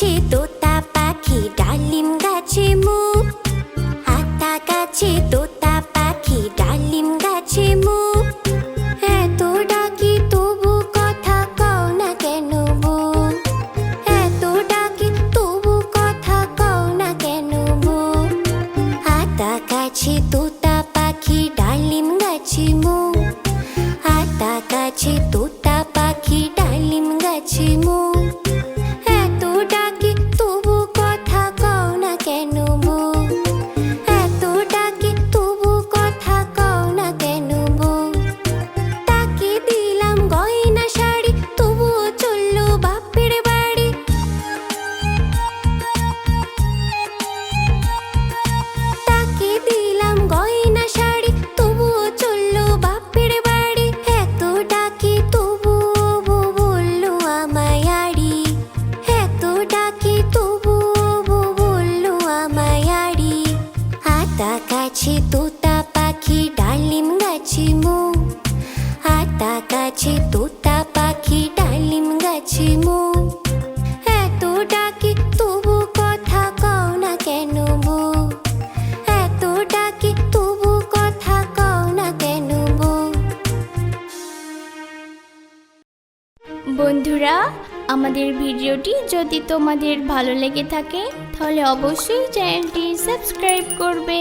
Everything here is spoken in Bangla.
গাছে, তোতা পাখি, ডালিম গাছে মু আতা কাছে তোতা পাখি, ডালিম গাছে মু এত ডাকি তবু কথা কও না কেন বোন? হ্যাঁ, এত ডাকি তবু কথা কও না কেন বোন? আতা কাছে তোতা পাখি, ডালিম গাছে মু আতা গাছে তোতা পাখি ডালিম গাছে মো আতা গাছে তোতা পাখি ডালিম গাছে মো এত ডাকি তবু কথা কও না কেন বউ এত ডাকি তবু কথা কও না কেন বউ বন্ধুরা আমাদের ভিডিওটি যদি তোমাদের ভালো লেগে থাকে তাহলে অবশ্যই চ্যানেলটি সাবস্ক্রাইব করবে।